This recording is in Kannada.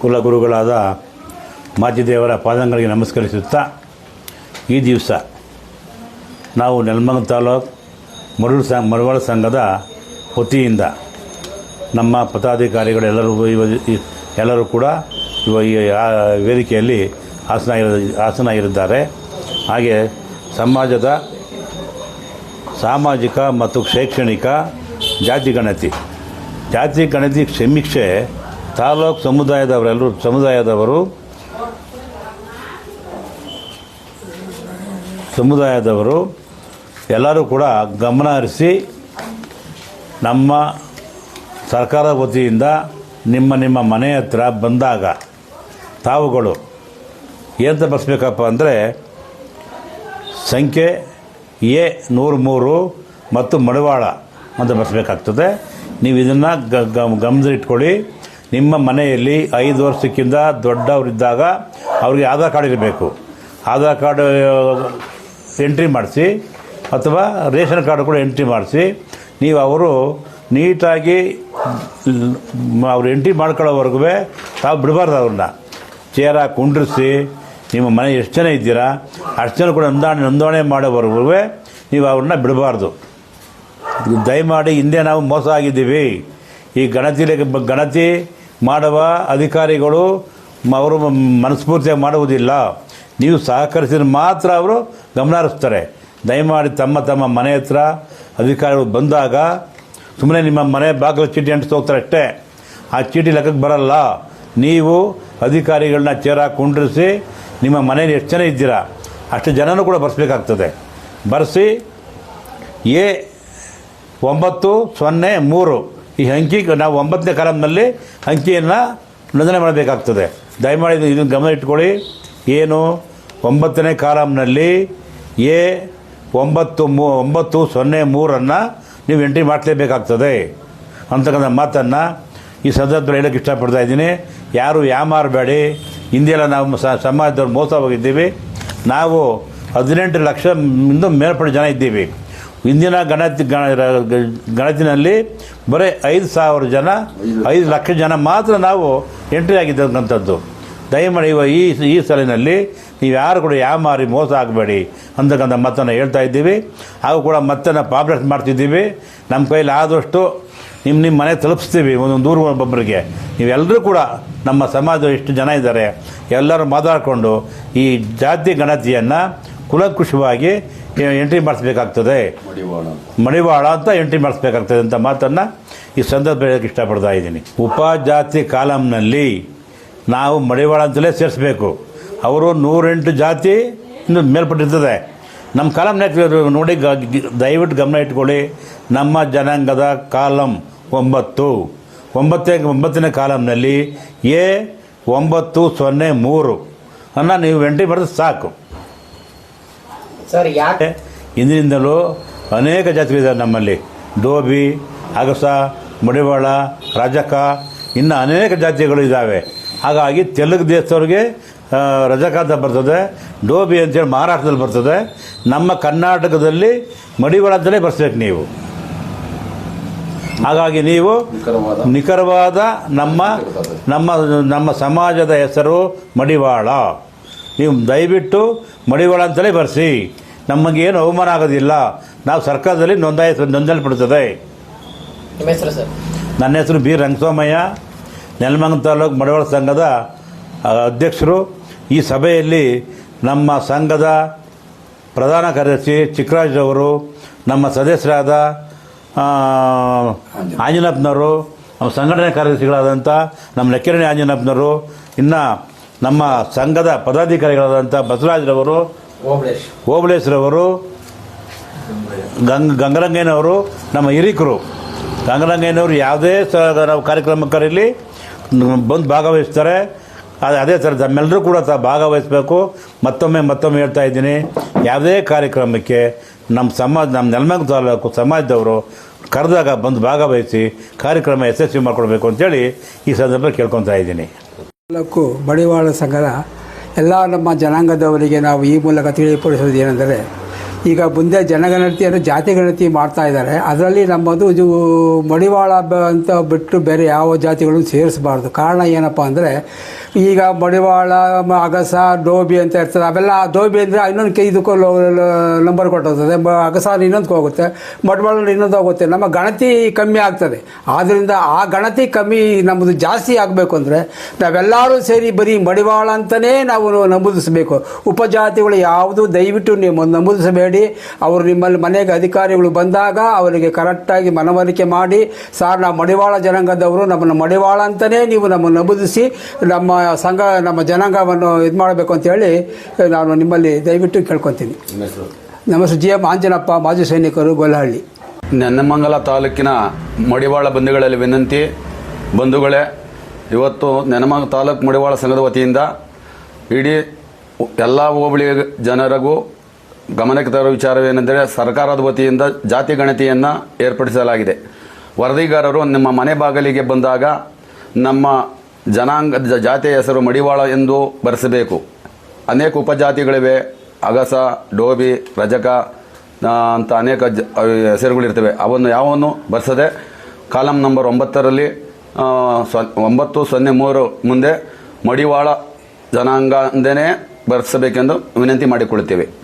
ಕುಲಗುರುಗಳಾದ ಮಾಚಿದೇವರ ಪಾದಂಗಳಿಗೆ ನಮಸ್ಕರಿಸುತ್ತಾ ಈ ದಿವಸ ನಾವು ನೆಲಮಂಗ ತಾಲೂಕು ಮರುಳು ಸಂ ಮರವಾಳ ಸಂಘದ ವತಿಯಿಂದ ನಮ್ಮ ಪದಾಧಿಕಾರಿಗಳೆಲ್ಲರೂ ಎಲ್ಲರೂ ಕೂಡ ಇವ ಈ ವೇದಿಕೆಯಲ್ಲಿ ಆಸನ ಇರಿದ್ದಾರೆ. ಹಾಗೆ ಸಮಾಜದ ಸಾಮಾಜಿಕ ಮತ್ತು ಶೈಕ್ಷಣಿಕ ಜಾತಿ ಗಣತಿ. ಜಾತಿ ಗಣತಿ ಸಮೀಕ್ಷೆ ತಾಲೂಕು ಸಮುದಾಯದವರೆಲ್ಲರೂ, ಸಮುದಾಯದವರು ಸಮುದಾಯದವರು ಎಲ್ಲರೂ ಕೂಡ ಗಮನ ಹರಿಸಿ ನಮ್ಮ ಸರ್ಕಾರ ವತಿಯಿಂದ ನಿಮ್ಮ ನಿಮ್ಮ ಮನೆ ಹತ್ರ ಬಂದಾಗ ತಾವುಗಳು ಏನಂತ ಬರೆಸ್ಬೇಕಪ್ಪ ಅಂದರೆ ಸಂಖ್ಯೆ ಎ ನೂರು ಮೂರು ಮತ್ತು ಮಡವಾಳ ಅಂತ ಬರ್ಸ್ಬೇಕಾಗ್ತದೆ. ನೀವು ಇದನ್ನು ಗಮನದಲ್ಲಿಟ್ಕೊಳ್ಳಿ. ನಿಮ್ಮ ಮನೆಯಲ್ಲಿ ಐದು ವರ್ಷಕ್ಕಿಂತ ದೊಡ್ಡವರಿದ್ದಾಗ ಅವ್ರಿಗೆ ಆಧಾರ್ ಕಾರ್ಡ್ ಇರಬೇಕು. ಆಧಾರ್ ಕಾರ್ಡ್ ಎಂಟ್ರಿ ಮಾಡಿಸಿ, ಅಥವಾ ರೇಷನ್ ಕಾರ್ಡ್ ಕೂಡ ಎಂಟ್ರಿ ಮಾಡಿಸಿ, ನೀವು ಅವರು ನೀಟಾಗಿ ಅವ್ರು ಎಂಟ್ರಿ ಮಾಡ್ಕೊಳ್ಳೋವರೆಗೂ ತಾವು ಬಿಡಬಾರ್ದು ಅವ್ರನ್ನ. ಚೇರ ಕುಂಡ್ರಿಸಿ, ನಿಮ್ಮ ಮನೆ ಎಷ್ಟು ಜನ ಇದ್ದೀರಾ, ಅಷ್ಟು ಜನ ಕೂಡ ನೋಂದಣಿ ನೋಂದಣಿ ಮಾಡೋವರೆಗೂ ನೀವು ಅವ್ರನ್ನ ಬಿಡಬಾರ್ದು. ದಯಮಾಡಿ ಹಿಂದೆ ನಾವು ಮೋಸ ಆಗಿದ್ದೀವಿ. ಈ ಗಣತಿ ಗಣತಿ ಮಾಡುವ ಅಧಿಕಾರಿಗಳು ಅವರು ಮನಸ್ಫೂರ್ತಿಯಾಗಿ ಮಾಡುವುದಿಲ್ಲ. ನೀವು ಸಹಕರಿಸಿದ್ರೆ ಮಾತ್ರ ಅವರು ಗಮನ ಹರಿಸ್ತಾರೆ ದಯಮಾಡಿ ತಮ್ಮ ತಮ್ಮ ಮನೆ ಹತ್ರ ಅಧಿಕಾರಿಗಳು ಬಂದಾಗ ಸುಮ್ಮನೆ ನಿಮ್ಮ ಮನೆ ಬಾಗಿಲು ಚೀಟಿ ಅಂಟಿಸಿ ಹೋಗ್ತಾರೆ ಅಷ್ಟೇ. ಆ ಚೀಟಿ ಲೆಕ್ಕಕ್ಕೆ ಬರಲ್ಲ. ನೀವು ಅಧಿಕಾರಿಗಳನ್ನ ಚೇರ ಕುಂಡ್ರಿಸಿ ನಿಮ್ಮ ಮನೇಲಿ ಎಷ್ಟು ಜನ ಇದ್ದೀರಾ? ಅಷ್ಟು ಜನನೂ ಕೂಡ ಬರೆಸ್ಬೇಕಾಗ್ತದೆ. ಬರೆಸಿ ಎ ಒಂಬತ್ತು ಸೊನ್ನೆ ಮೂರು ಈ ಅಂಕಿ ನಾವು ಒಂಬತ್ತನೇ ಕಾಲಮ್ನಲ್ಲಿ ಅಂಕಿಯನ್ನು ನೋಂದಣಿ ಮಾಡಬೇಕಾಗ್ತದೆ. ದಯಮಾಡಿ ಇದನ್ನು ಗಮನ ಇಟ್ಕೊಳ್ಳಿ. ಏನು? ಒಂಬತ್ತನೇ ಕಾಲಮ್ನಲ್ಲಿ ಎ ಒಂಬತ್ತು ಮೂ, ಒಂಬತ್ತು ಸೊನ್ನೆ ಮೂರನ್ನು ನೀವು ಎಂಟ್ರಿ ಮಾಡಲೇಬೇಕಾಗ್ತದೆ. ಅಂತಕ್ಕಂಥ ಮಾತನ್ನು ಈ ಸಂದರ್ಭದಲ್ಲಿ ಹೇಳೋಕ್ಕೆ ಇಷ್ಟಪಡ್ತಾ ಇದ್ದೀನಿ. ಯಾರು ಯಾಮಾರಬೇಡಿ ಹಿಂದೆಲ್ಲ ನಾವು ಸಮಾಜದವ್ರು ಮೋಸ ಹೋಗಿದ್ದೀವಿ. ನಾವು ಹದಿನೆಂಟು ಲಕ್ಷ ಮೇಲ್ಪಟ್ಟ ಜನ ಇದ್ದೀವಿ. ಇಂದಿನ ಗಣತಿ ಗಣತಿನಲ್ಲಿ ಬರೀ ಐದು ಸಾವಿರ ಜನ ಐದು ಲಕ್ಷ ಜನ ಮಾತ್ರ ನಾವು ಎಂಟ್ರಿ ಆಗಿದ್ದಂಥದ್ದು ದಯಮಾಡಿ ಇವ ಈ ಈ ಸಾಲಿನಲ್ಲಿ ನೀವು ಯಾರು ಕೂಡ ಯಾವ ಮಾರಿ ಮೋಸ ಆಗಬೇಡಿ ಅಂತಕ್ಕಂಥ ಮತ್ತನ್ನು ಹೇಳ್ತಾ ಇದ್ದೀವಿ. ಹಾಗೂ ಕೂಡ ಮತ್ತನ್ನು ಪಾಪ್ರೆಸ್ ಪಾಪ್ಯುಲೇಟ್ ಮಾಡ್ತಿದ್ದೀವಿ. ನಮ್ಮ ಕೈಲಿ ಆದಷ್ಟು ನಿಮ್ಮ ನಿಮ್ಮ ಮನೆ ತಲುಪಿಸ್ತೀವಿ ಒಂದೊಂದು ದೂರ ಒಬ್ಬೊಬ್ಬರಿಗೆ. ನೀವೆಲ್ಲರೂ ಕೂಡ ನಮ್ಮ ಸಮಾಜ ಎಷ್ಟು ಜನ ಇದ್ದಾರೆ. ಎಲ್ಲರೂ ಮಾತಾಡಿಕೊಂಡು ಈ ಜಾತಿ ಗಣತಿಯನ್ನು ಕುಲಂಕುಷವಾಗಿ ಎಂಟ್ರಿ ಮಾಡಿಸ್ಬೇಕಾಗ್ತದೆ. ಮಡಿವಾಳ ಅಂತ. ಎಂಟ್ರಿ ಮಾಡಿಸ್ಬೇಕಾಗ್ತದೆ ಅಂತ ಮಾತನ್ನು ಈ ಸಂದರ್ಭ ಹೇಳೋಕ್ಕೆ ಇಷ್ಟಪಡ್ತಾ ಇದ್ದೀನಿ. ಉಪಜಾತಿ ಕಾಲಮ್ನಲ್ಲಿ ನಾವು ಮಡಿವಾಳ ಅಂತಲೇ ಸೇರಿಸ್ಬೇಕು. ಅವರು ನೂರೆಂಟು ಜಾತಿ ಇನ್ನು ಮೇಲ್ಪಟ್ಟಿರ್ತದೆ. ನಮ್ಮ ಕಾಲಮ್ನ ನೋಡಿ ಗ- ದಯವಿಟ್ಟು ಗಮನ ಇಟ್ಕೊಳ್ಳಿ. ನಮ್ಮ ಜನಾಂಗದ ಕಾಲಂ ಒಂಬತ್ತು. ಒಂಬತ್ತೇ ಒಂಬತ್ತನೇ ಕಾಲಮ್ನಲ್ಲಿ ಎ ಒಂಬತ್ತು ಸೊನ್ನೆ ಮೂರು. ಅನ್ನ ನೀವು ಎಂಟ್ರಿ ಮಾಡಿದ್ರೆ ಸಾಕು. ಸರ್ ಯಾಕೆ? ಇಂದಿನಿಂದಲೂ ಅನೇಕ ಜಾತಿಗಳಿದ್ದಾವೆ ನಮ್ಮಲ್ಲಿ. ಡೋಬಿ ಅಗಸ ಮಡಿವಾಳ ರಜಕ ಇನ್ನು ಅನೇಕ ಜಾತಿಗಳು ಇದ್ದಾವೆ. ಹಾಗಾಗಿ ತೆಲುಗು ದೇಶದವ್ರಿಗೆ ರಜಕ ಅಂತ ಬರ್ತದೆ ಡೋಬಿ ಅಂತೇಳಿ ಮಹಾರಾಷ್ಟ್ರದಲ್ಲಿ ಬರ್ತದೆ. ನಮ್ಮ ಕರ್ನಾಟಕದಲ್ಲಿ ಮಡಿವಾಳ ಅಂತಲೇ ಬರ್ಸ್ಬೇಕು ನೀವು. ಹಾಗಾಗಿ ನೀವು ನಿಖರವಾದ ನಮ್ಮ ನಮ್ಮ ನಮ್ಮ ಸಮಾಜದ ಹೆಸರು ಮಡಿವಾಳ. ನೀವು ದಯವಿಟ್ಟು ಮಡಿವಾಳ ಅಂತಲೇ ಬರೆಸಿ. ನಮಗೇನು ಅವಮಾನ ಆಗೋದಿಲ್ಲ. ನಾವು ಸರ್ಕಾರದಲ್ಲಿ ನೋಂದಾಯ ಸರ್? ನನ್ನ ಹೆಸರು ಬಿ. ರಂಗಸ್ವಾಮಯ್ಯ. ನೆಲಮಂಗಲ ತಾಲೂಕು ಮಡಿವಾಳ ಸಂಘದ ಅಧ್ಯಕ್ಷರು. ಈ ಸಭೆಯಲ್ಲಿ ನಮ್ಮ ಸಂಘದ ಪ್ರಧಾನ ಕಾರ್ಯದರ್ಶಿ ಚಿಕ್ಕರಾಜ್ ಅವರು ನಮ್ಮ ಸದಸ್ಯರಾದ ಆಂಜನಪ್ಪನವರು ನಮ್ಮ ಸಂಘಟನೆ ಕಾರ್ಯದರ್ಶಿಗಳಾದಂಥ ನಮ್ಮ ಲೆಕ್ಕರಣೆ ಆಂಜನಪ್ಪನವರು ಇನ್ನು ನಮ್ಮ ಸಂಘದ ಪದಾಧಿಕಾರಿಗಳಾದಂಥ ಬಸವರಾಜ್ರವರು ಓಬಳೇಶ್. ಓಬಳೇಶ್ವರವರು ಗಂಗ ಗಂಗರಂಗಯ್ಯನವರು ನಮ್ಮ ಹಿರಿಕರು. ಗಂಗರಂಗಯ್ಯನವರು ಯಾವುದೇ ಸ ನಾವು ಕಾರ್ಯಕ್ರಮ ಕರೀಲಿ ಬಂದು ಭಾಗವಹಿಸ್ತಾರೆ. ಅದು ಅದೇ ಥರ ನಮ್ಮೆಲ್ಲರೂ ಕೂಡ ತ ಭಾಗವಹಿಸಬೇಕು. ಮತ್ತೊಮ್ಮೆ ಮತ್ತೊಮ್ಮೆ ಹೇಳ್ತಾ ಇದ್ದೀನಿ ಯಾವುದೇ ಕಾರ್ಯಕ್ರಮಕ್ಕೆ ನಮ್ಮ ಸಮಾಜ ನಮ್ಮ ನೆಲಮಂಗ ತಾಲೂಕು ಸಮಾಜದವರು ಕರೆದಾಗ ಬಂದು ಭಾಗವಹಿಸಿ ಕಾರ್ಯಕ್ರಮ ಯಶಸ್ವಿ ಮಾಡಿಕೊಡ್ಬೇಕು ಅಂತೇಳಿ ಈ ಸಂದರ್ಭದಲ್ಲಿ ಕೇಳ್ಕೊತಾ ಇದ್ದೀನಿ. ತಾಲೂಕು ಬಡಿವಾಳ ಸಂಘದ ಎಲ್ಲ ನಮ್ಮ ಜನಾಂಗದವರಿಗೆ ನಾವು ಈ ಮೂಲಕ ತಿಳಿಪಡಿಸೋದು ಏನೆಂದರೆ ಈಗ ಮುಂದೆ ಜನಗಣತಿಯನ್ನು ಜಾತಿ ಗಣತಿ ಮಾಡ್ತಾ ಇದ್ದಾರೆ. ಅದರಲ್ಲಿ ನಮ್ಮದು ಇದು ಮಡಿವಾಳ ಅಂತ ಬಿಟ್ಟು ಬೇರೆ ಯಾವ ಜಾತಿಗಳನ್ನು ಸೇರಿಸಬಾರ್ದು. ಕಾರಣ ಏನಪ್ಪ ಅಂದರೆ ಈಗ ಮಡಿವಾಳ ಅಗಸ, ಡೋಬಿ ಅಂತ ಇರ್ತದೆ. ಅವೆಲ್ಲ ಡೋಬಿ ಅಂದರೆ ಇನ್ನೊಂದು ಕೈ, ಇದಕ್ಕೂ ನಂಬರ್ ಕೊಟ್ಟೋಗ್ತದೆ ಅಗಸ ಇನ್ನೊಂದಕ್ಕೆ ಹೋಗುತ್ತೆ. ಮಡಿವಾಳ ಇನ್ನೊಂದು ಹೋಗುತ್ತೆ. ನಮ್ಮ ಗಣತಿ ಕಮ್ಮಿ ಆಗ್ತದೆ. ಆದ್ದರಿಂದ ಆ ಗಣತಿ ಕಮ್ಮಿ ನಮ್ಮದು ಜಾಸ್ತಿ ಆಗಬೇಕು ಅಂದರೆ ನಾವೆಲ್ಲರೂ ಸೇರಿ ಬರೀ ಮಡಿವಾಳ ಅಂತಲೇ ನಾವು ನಮೂದಿಸಬೇಕು. ಉಪಜಾತಿಗಳು ಯಾವುದು ದಯವಿಟ್ಟು ನೀವು ನಮೂದಿಸಬೇಡಿ ಅವರು ನಿಮ್ಮಲ್ಲಿ ಮನೆಗೆ ಅಧಿಕಾರಿಗಳು ಬಂದಾಗ ಅವರಿಗೆ ಕರೆಕ್ಟಾಗಿ ಮನವರಿಕೆ ಮಾಡಿ ಸಾರ್ ನಾವು ಮಡಿವಾಳ ಜನಾಂಗದವರು ನಮ್ಮನ್ನು ಮಡಿವಾಳ ಅಂತಲೇ ನೀವು ನಮ್ಮನ್ನು ನಮೂದಿಸಿ ನಮ್ಮ ಸಂಘ ನಮ್ಮ ಜನಾಂಗವನ್ನು ಇದು ಮಾಡಬೇಕು ಅಂತೇಳಿ ನಾನು ನಿಮ್ಮಲ್ಲಿ ದಯವಿಟ್ಟು ಕೇಳ್ಕೊತೀನಿ. ನಮಸ್ತೆ ಜಿ ಎಂ ಆಂಜನಪ್ಪ ಮಾಜಿ ಸೈನಿಕರು ಗೊಲ್ಲಹಳ್ಳಿ. ನೆನ್ನಮಂಗಲ ತಾಲೂಕಿನ ಮಡಿವಾಳ ಬಂಧುಗಳಲ್ಲಿ ವಿನಂತಿ ಬಂಧುಗಳೇ ಇವತ್ತು ನೆನಮಂಗ ತಾಲೂಕು ಮಡಿವಾಳ ಸಂಘದ ವತಿಯಿಂದ ಇಡೀ ಎಲ್ಲ ಹೋಬಳಿ ಜನರಿಗೂ ಗಮನಕ್ಕೆ ತರುವ ವಿಚಾರವೇನೆಂದರೆ ಸರ್ಕಾರದ ವತಿಯಿಂದ ಜಾತಿ ಗಣತಿಯನ್ನು ಏರ್ಪಡಿಸಲಾಗಿದೆ. ವರದಿಗಾರರು ನಿಮ್ಮ ಮನೆ ಬಾಗಿಲಿಗೆ ಬಂದಾಗ ನಮ್ಮ ಜನಾಂಗ ಜ- ಜಾತಿಯ ಹೆಸರು ಮಡಿವಾಳ ಎಂದು ಬರೆಸಬೇಕು. ಅನೇಕ ಉಪಜಾತಿಗಳಿವೆ. ಅಗಸ, ಡೋಬಿ, ರಜಕ ಅಂತ ಅನೇಕ ಜ ಹೆಸರುಗಳಿರ್ತವೆ. ಅವನ್ನು ಯಾವನ್ನು ಬರೆಸದೆ ಕಾಲಂ ನಂಬರ್ ಒಂಬತ್ತರಲ್ಲಿ ಒಂಬತ್ತು ಸೊನ್ನೆ ಮೂರು ಮುಂದೆ ಮಡಿವಾಳ ಜನಾಂಗ ಅಂದೇನೆ ಬರೆಸಬೇಕೆಂದು ವಿನಂತಿ ಮಾಡಿಕೊಳ್ಳುತ್ತೇವೆ.